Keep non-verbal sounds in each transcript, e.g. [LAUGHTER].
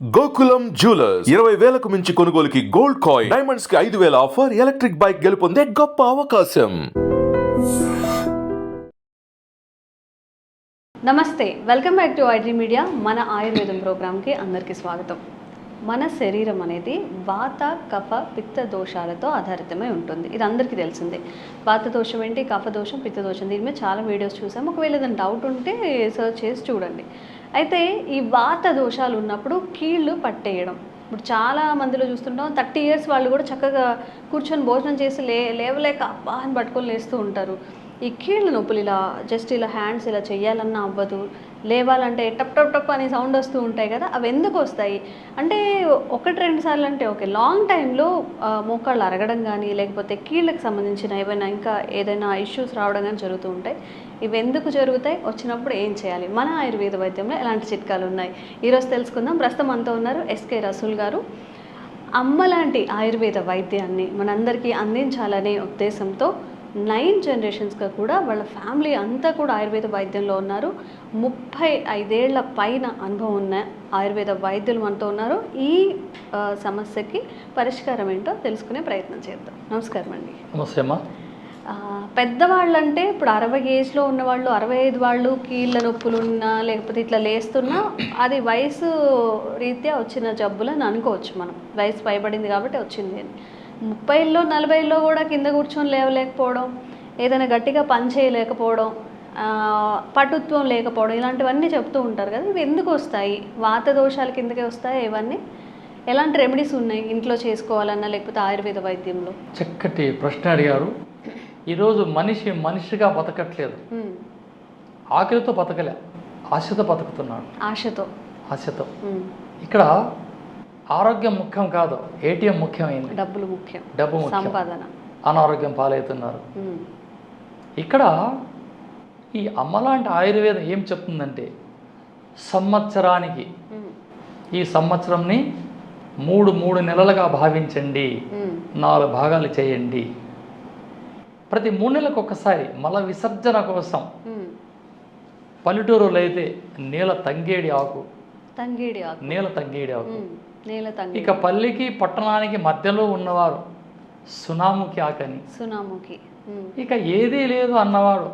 Gokulam jewellers. ఇరవై వేలకు మించి కొనుగోలుకి గోల్డ్ కాయిన్. డైమండ్స్కి ఐదు వేల ఆఫర్ ఎలక్ట్రిక్ బైక్ గెలుపొందే గొప్ప అవకాశం. నమస్తే welcome back to IT media. మన ఆయుర్వేదం ప్రోగ్రామ్కి అందరికీ స్వాగతం. మన శరీరం అనేది వాత కఫ పిత్త దోషాలతో ఆధారితమై ఉంటుంది. ఇది అందరికీ తెలిసిందే. వాత దోషం ఏంటి కఫ దోషం పిత్త దోషం దీని మీద చాలా వీడియోస్ చూసాం ఒకవేళ ఏదైనా డౌట్ ఉంటే సర్చ్ చేసి చూడండి. అయితే ఈ వాత దోషాలు ఉన్నప్పుడు కీళ్ళు పట్టేయడం. ఇప్పుడు చాలా మందిలో చూస్తుంటాం థర్టీ ఇయర్స్ వాళ్ళు కూడా చక్కగా కూర్చొని భోజనం చేసి లే లేవలేక అబ్బా అని పట్టుకొని లేస్తూ ఉంటారు. ఈ కీళ్ళ నొప్పులు ఇలా జస్ట్ ఇలా హ్యాండ్స్ ఇలా చేయాలన్నా అవ్వదు. లేవాలంటే టప్ టప్ టప్ అనే సౌండ్ వస్తూ ఉంటాయి కదా అవి ఎందుకు వస్తాయి? అంటే ఒకటి రెండు సార్లు అంటే ఓకే లాంగ్ టైంలో మోకాళ్ళు అరగడం కానీ లేకపోతే కీళ్ళకి సంబంధించిన ఏవైనా ఇంకా ఏదైనా ఇష్యూస్ రావడం కానీ జరుగుతూ ఉంటాయి. ఇవి ఎందుకు జరుగుతాయి? వచ్చినప్పుడు ఏం చేయాలి? మన ఆయుర్వేద వైద్యంలో ఎలాంటి చిట్కాలు ఉన్నాయి? ఈరోజు తెలుసుకుందాం. ప్రస్తుతం అంతా ఉన్నారు ఎస్కే రసూల్ గారు. అమ్మ లాంటి ఆయుర్వేద వైద్యాన్ని మనందరికీ అందించాలనే ఉద్దేశంతో నైన్ జనరేషన్స్గా కూడా వాళ్ళ ఫ్యామిలీ అంతా కూడా ఆయుర్వేద వైద్యంలో ఉన్నారు. ముప్పై ఐదేళ్ళ పైన అనుభవం ఉన్న ఆయుర్వేద వైద్యులు మనతో ఉన్నారు. ఈ సమస్యకి పరిష్కారం ఏంటో తెలుసుకునే ప్రయత్నం చేద్దాం. నమస్కారం అండి. నమస్తే పెద్దవాళ్ళంటే ఇప్పుడు అరవై ఏజ్లో ఉన్న వాళ్ళు అరవై ఐదు వాళ్ళు కీళ్ళ నొప్పులు ఉన్నా లేకపోతే ఇట్లా లేస్తున్నా అది వయసు రీత్యా వచ్చిన జబ్బులని అనుకోవచ్చు మనం. వయసు పైబడింది కాబట్టి వచ్చింది. అని ముప్పైలో నలభైలో కూడా కింద కూర్చొని లేవలేకపోవడం ఏదైనా గట్టిగా పని చేయలేకపోవడం పటుత్వం లేకపోవడం ఇలాంటివన్నీ చెప్తూ ఉంటారు కదా. ఇవి ఎందుకు వస్తాయి? వాత దోషాల కిందకే వస్తాయి ఇవన్నీ? ఎలాంటి రెమెడీస్ ఉన్నాయి ఇంట్లో చేసుకోవాలన్నా లేకపోతే ఆయుర్వేద వైద్యంలో? చక్కటి ప్రశ్న అడిగారు. ఈరోజు మనిషి మనిషిగా బతకట్లేదు. ఆకలితో బతకలే ఆశతో బతుకుతున్నాడు. ఆశతో. ఆశతో. ఇక్కడ ఆరోగ్యం ముఖ్యం కాదు ఏటీఎం ముఖ్యమైంది. డబ్బులు ముఖ్యం. డబ్బు సంపాదన. అనారోగ్యం పాలవుతున్నారు. ఇక్కడ ఈ అమ్మలాంటి ఆయుర్వేదం ఏం చెప్తుందంటే సంవత్సరానికి ఈ సంవత్సరంని మూడు మూడు నెలలుగా భావించండి. నాలుగు భాగాలు చేయండి. ప్రతి మూడు నెలలకు ఒకసారి మల విసర్జన కోసం. పల్లెటూరులో అయితే నీల తంగేడి ఆకు. తంగేడి ఆకు. నీల తంగేడి ఆకు. ఇక పల్లికి పట్టణానికి మధ్యలో ఉన్నవారు సునాముకి ఆకని. సునాముకి. ఇక ఏదీ లేదు అన్నవాడు.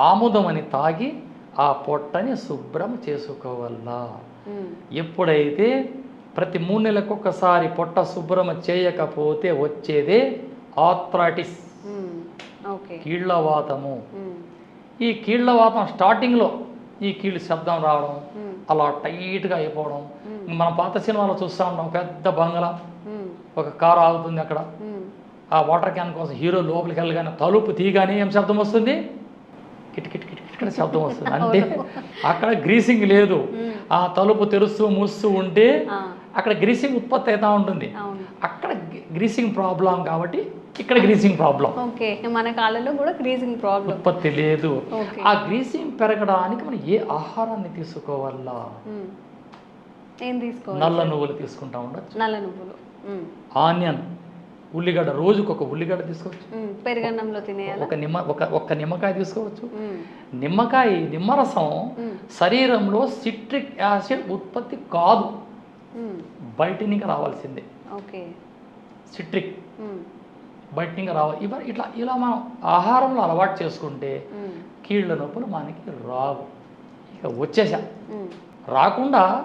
ఆముదమని తాగి ఆ పొట్టని శుభ్రం చేసుకోవాలా ఎప్పుడైతే ప్రతి మూడు నెలలకు ఒకసారి పొట్ట శుభ్రం చేయకపోతే వచ్చేదే ఆథ్రాటిస్ ఓకే. కీళ్ళవాతము ఈ కీళ్ళవాతం స్టార్టింగ్లో ఈ కీళ్ళు శబ్దం రావడం అలా టైట్గా అయిపోవడం. మన పాత సినిమాలో చూస్తూ ఉంటాం పెద్ద బంగళా ఉమ్, ఒక కారు ఆగుతుంది అక్కడ. ఆ వాటర్ క్యాన్ కోసం హీరో లోపలికి వెళ్ళగానే తలుపు తీయగానే ఏం శబ్దం వస్తుంది? కిట్ కిట్ కిట్ కిట్ కిట్ శబ్దం వస్తుంది. [LAUGHS] అంటే అక్కడ గ్రీసింగ్ లేదు. ఆ తలుపు తెరుస్తూ మూస్తూ ఉంటే అక్కడ గ్రీసింగ్ ఉత్పత్తి అవుతూ ఉంటుంది. అక్కడ గ్రీసింగ్ ప్రాబ్లం కాబట్టి ఇక్కడ గ్రీసింగ్ ప్రాబ్లం ఓకే మన కాలంలో కూడా గ్రీజింగ్ ప్రాబ్లం ఉత్పత్తి లేదు. ఆ గ్రీసింగ్ పెరగడానికి మనం ఏ ఆహారాన్ని తీసుకోవాలా. ఏం తీసుకోవాలి? నల్ల నువ్వులు తీసుకుంటా ఉండొచ్చు. నల్ల నువ్వులు. ఆనియన్. ఉల్లిగడ్డ రోజుకు ఒక ఉల్లిగడ్డ తీసుకోవచ్చు. పెరుగన్నంలో తినేయాలా? ఒక నిమ్మ ఒక ఒక్క నిమ్మకాయ తీసుకోవచ్చు. నిమ్మకాయ నిమ్మరసం శరీరంలో సిట్రిక్ యాసిడ్ ఉత్పత్తి కాదు. బయట రావాల్సిందే. ఓకే. సిట్రిక్ బయట నుంచి రావాలి ఇవ ఇట్లా ఇలా మనం ఆహారంలో అలవాటు చేసుకుంటే కీళ్ళ నొప్పులు మనకి రావు. ఇక వచ్చేసా. రాకుండా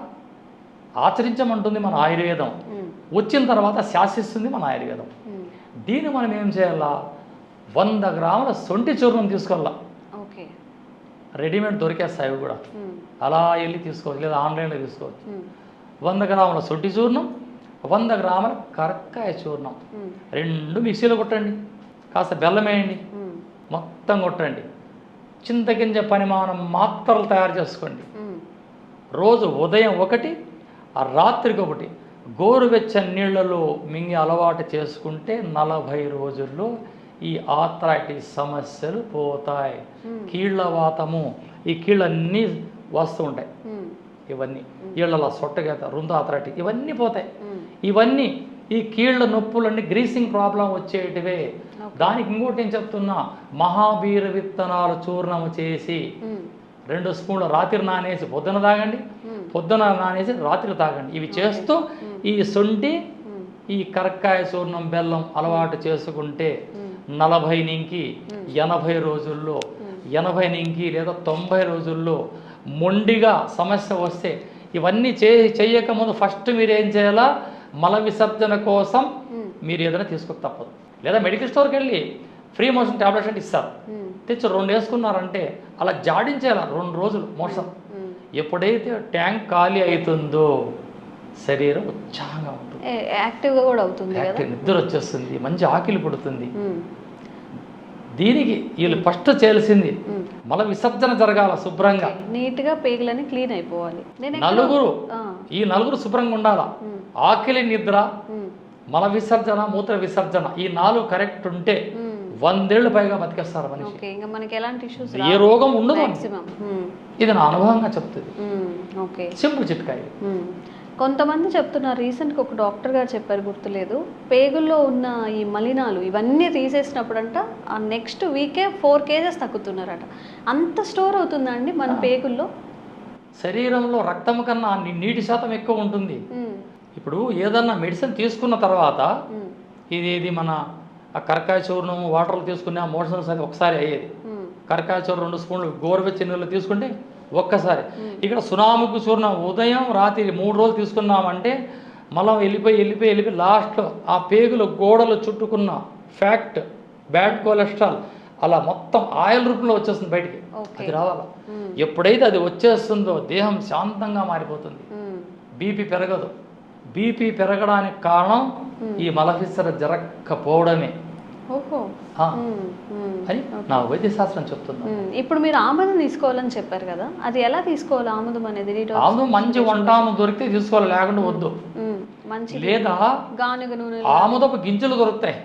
ఆచరించమంటుంది మన ఆయుర్వేదం. వచ్చిన తర్వాత శాసిస్తుంది మన ఆయుర్వేదం. దీన్ని మనం ఏం చేయాలా? వంద గ్రాముల సొంటి చూర్ణం తీసుకోవాలా. రెడీమేడ్ దొరికేస్తాయి అవి కూడా. అలా వెళ్ళి తీసుకోవచ్చు లేదా ఆన్లైన్లో తీసుకోవచ్చు. వంద గ్రాముల సొంటి చూర్ణం వంద గ్రాముల కరక్కాయ చూర్ణం. రెండు మిక్సీలో కొట్టండి. కాస్త బెల్లం వేయండి. మొత్తం కొట్టండి. చింతగింజ పరిమాణం మాత్రలు తయారు చేసుకోండి. రోజు ఉదయం ఒకటి ఆ రాత్రికి ఒకటి. గోరువెచ్చని నీళ్ళలో మింగి అలవాటు చేసుకుంటే నలభై రోజుల్లో ఈ ఆథరైటిస్ సమస్యలు పోతాయి. Hmm. కీళ్ళ వాతము ఈ కీళ్ళన్నీ వస్తూ ఉంటాయి. ఇవన్నీ. కీళ్ళలో సొట్టగేత రుంద ఆథరైటిస్ ఇవన్నీ పోతాయి. ఇవన్నీ ఈ కీళ్ళ నొప్పులన్నీ గ్రీసింగ్ ప్రాబ్లం వచ్చేటివే. దానికి ఇంకోటి ఏం చెప్తున్నా? మహాబీర విత్తనాలు చూర్ణము చేసి రెండు స్పూన్లు రాత్రి నానేసి పొద్దున తాగండి పొద్దున నానేసి రాత్రి తాగండి. ఇవి చేస్తూ ఈ శొంఠి ఈ కరక్కాయ చూర్ణం బెల్లం అలవాటు చేసుకుంటే నలభై నుంచి ఎనభై రోజుల్లో ఎనభై నుంచి లేదా తొంభై రోజుల్లో మొండిగా సమస్య వస్తే ఇవన్నీ చే చేయకముందు ఫస్ట్ మీరు ఏం చేయాలా? మల విసర్జన కోసం మీరు ఏదైనా తీసుకోక తప్పదు. లేదా మెడికల్ స్టోర్కి వెళ్ళి ఫ్రీ మోషన్ టాబ్లెట్స్ అంటే ఇస్తారు. తెచ్చి రెండు వేసుకున్నారంటే అలా జాడించేయాల రెండు రోజులు మోసం ఎప్పుడైతే ట్యాంక్ ఖాళీ అవుతుందో శరీరం ఉత్సాహంగా ఉంటుంది. యాక్టివ్గా కూడా అవుతుంది నిద్ర వచ్చేస్తుంది మంచి ఆకిలి పుడుతుంది. దీనికి వీళ్ళు ఫస్ట్ చేయాల్సింది. మల విసర్జన జరగాల శుభ్రంగా. నీట్గా పేగులని క్లీన్ అయిపోవాలి. నలుగురు. ఈ నలుగురు శుభ్రంగా ఉండాలా? ఆకిలి నిద్ర మల విసర్జన మూత్ర విసర్జన ఈ నాలుగు కరెక్ట్ ఉంటే. వందేళ్ళు పైగా బతికేస్తారు మనిషి. ఓకే ఇంకా మనకి ఎలాంటి ఇష్యూస్ ఏ రోగం ఉండదు. ఇది నా అనుభవంగా చెప్తుంది. సింపుల్ చిట్కా ఇది మ్మ్. కొంతమంది చెప్తున్నారు రీసెంట్గా ఒక డాక్టర్ గారు చెప్పారు గుర్తులేదు పేగుల్లో ఉన్న ఈ మలినాలు ఇవన్నీ తీసేసినప్పుడంట ఆ నెక్స్ట్ వీకే ఫోర్ కేజెస్ తగ్గుతున్నారట అంత స్టోర్ అవుతుందండి మన పేగుల్లో శరీరంలో రక్తం కన్నా నీటి శాతం ఎక్కువ ఉంటుంది. ఇప్పుడు ఏదన్నా మెడిసిన్ తీసుకున్న తర్వాత. ఇది ఇది మన కరకాయ చూర్ణం వాటర్లు తీసుకునే మోషన్స్ అది ఒకసారి అయ్యేది. కరకాయ చూర్ణం రెండు స్పూన్లు గోరువెచ్చని నీళ్ళు తీసుకుంటే ఒక్కసారి ఇక్కడ సునాముకు చూర్ణం ఉదయం రాత్రి మూడు రోజులు తీసుకున్నామంటే మళ్ళీ వెళ్ళిపోయి వెళ్ళిపోయి వెళ్ళిపోయి లాస్ట్లో ఆ పేగుల గోడలు చుట్టుకున్న ఫ్యాక్ట్ బ్యాడ్ కొలెస్ట్రాల్ అలా మొత్తం ఆయిల్ రూపంలో వచ్చేస్తుంది బయటికి. అది రావాలి. ఎప్పుడైతే అది వచ్చేస్తుందో దేహం శాంతంగా మారిపోతుంది. బీపీ పెరగదు బీపీ పెరగడానికి కారణం ఈ మలవిసర జరగకపోవడమే. అని నా వైద్యశాస్త్రం చెప్తుంది మ్మ్. ఇప్పుడు మీరు ఆముదం తీసుకోవాలని చెప్పారు కదా అది ఎలా తీసుకోవాలి ఆముదం అనేది? ఆముదం మంచి వంటాము దొరికితే తీసుకోవాలి లేకుండా వద్దు. మంచి లేదా గానుగ నూనె ఆముదపు గింజలు దొరుకుతాయి.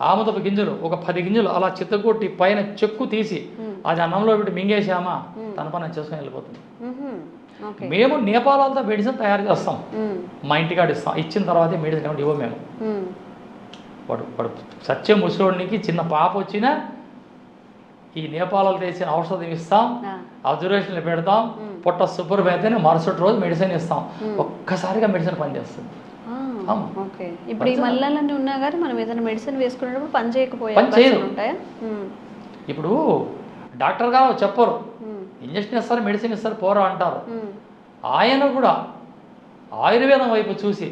ఆముదపు గింజలు ఒక పది గింజలు అలా చిత్తగొట్టి పైన చెక్కు తీసి అది అన్నంలో పెట్టి మింగేసామా తన పని చేసుకొని వెళ్ళిపోతుంది. మ్మ్. నేపాలంతో మెడిసిన్ తయారు చేస్తాం. మా ఇంటికాడ ఇస్తాం. ఇచ్చిన తర్వాతే మెడిసిన్ ఇవ్వం మ్మ్. వాడు వాడు సత్య ముసలోడికి చిన్న పాప వచ్చినా ఈ నేపాలలో తెచ్చిన ఔషధం ఇస్తాం. అబ్జర్వేషన్లు పెడతాం పొట్ట శుభ్రం అయితేనే మరుసటి రోజు మెడిసిన్ ఇస్తాం. ఒక్కసారిగా మెడిసిన్ పనిచేస్తుంది. ఇప్పుడు ఈ మల్లలన్నీ ఉన్నా కానీ మనం ఏదైనా మెడిసిన్ వేసుకునేటప్పుడు పని చేయకపోయే. ఇప్పుడు డాక్టర్ గారు చెప్పరు. ఇంజక్షన్ ఇస్తారు మెడిసిన్ ఇస్తారు పోరా అంటారు. ఆయన కూడా ఆయుర్వేదం వైపు చూసి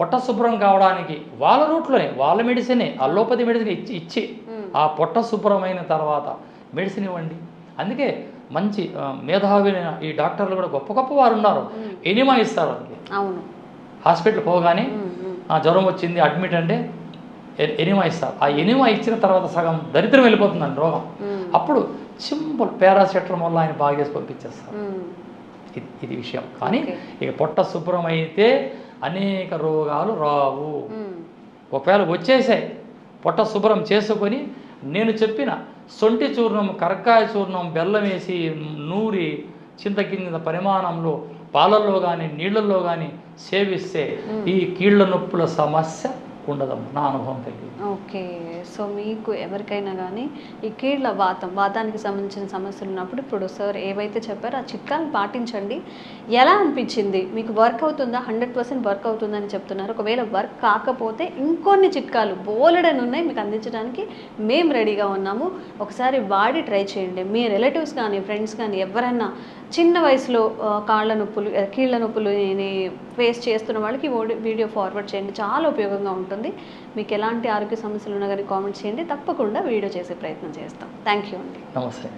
పొట్ట శుభ్రం కావడానికి వాళ్ళ రూట్లోనే వాళ్ళ మెడిసినే అల్లోపతి మెడిసిన్ ఇచ్చి ఇచ్చి ఆ పొట్ట శుభ్రమైన తర్వాత మెడిసిన్ ఇవ్వండి. అందుకే మంచి ఆ, మేధావి ఈ డాక్టర్లు కూడా గొప్ప గొప్ప వారు ఉన్నారు. ఎనిమా ఇస్తారు అవును. హాస్పిటల్ పోగానే జ్వరం వచ్చింది అడ్మిట్ అంటే ఎనిమా ఇస్తారు. ఆ ఎనిమా ఇచ్చిన తర్వాత సగం దరిద్రం వెళ్ళిపోతుందండి రోగం. అప్పుడు సింపుల్ పారాసెటమాల్ వల్ల ఆయన బాగా చేసి పంపించేస్తారు. ఇది విషయం. కానీ. ఇక పొట్ట శుభ్రమైతే అనేక రోగాలు రావు. ఒకవేళ వచ్చేసాయి పొట్ట శుభ్రం చేసుకొని నేను చెప్పిన సొంటి చూర్ణం కరక్కాయ చూర్ణం బెల్లం వేసి నూరి చింతకింద పరిమాణంలో పాలల్లో కానీ నీళ్ళల్లో కానీ సేవిస్తే ఈ కీళ్ళ నొప్పుల సమస్య ఉండదమ్మ నా అనుభవం తెలియదు. ఓకే సో మీకు ఎవరికైనా కానీ ఈ కీళ్ళ వాతం వాతానికి సంబంధించిన సమస్యలు ఉన్నప్పుడు ఇప్పుడు సార్ ఏవైతే చెప్పారో ఆ చిట్కాలు పాటించండి. ఎలా అనిపించింది? మీకు వర్క్ అవుతుందా? హండ్రెడ్ పర్సెంట్ వర్క్ అవుతుందని చెప్తున్నారు. ఒకవేళ వర్క్ కాకపోతే ఇంకొన్ని చిట్కాలు బోలెడని ఉన్నాయి మీకు అందించడానికి మేము రెడీగా ఉన్నాము. ఒకసారి వాడి ట్రై చేయండి. మీ రిలేటివ్స్ కానీ ఫ్రెండ్స్ కానీ ఎవరైనా చిన్న వయసులో కాళ్ళ నొప్పులు కీళ్ళ నొప్పులు ఫేస్ చేస్తున్న వాళ్ళకి వీడియో ఫార్వర్డ్ చేయండి. చాలా ఉపయోగంగా ఉంటుంది. మీకు ఎలాంటి ఆరోగ్య సమస్యలు ఉన్నా కానీ కామెంట్ చేయండి. తప్పకుండా వీడియో చేసే ప్రయత్నం చేస్తాం. థ్యాంక్ యూ అండి. నమస్తే.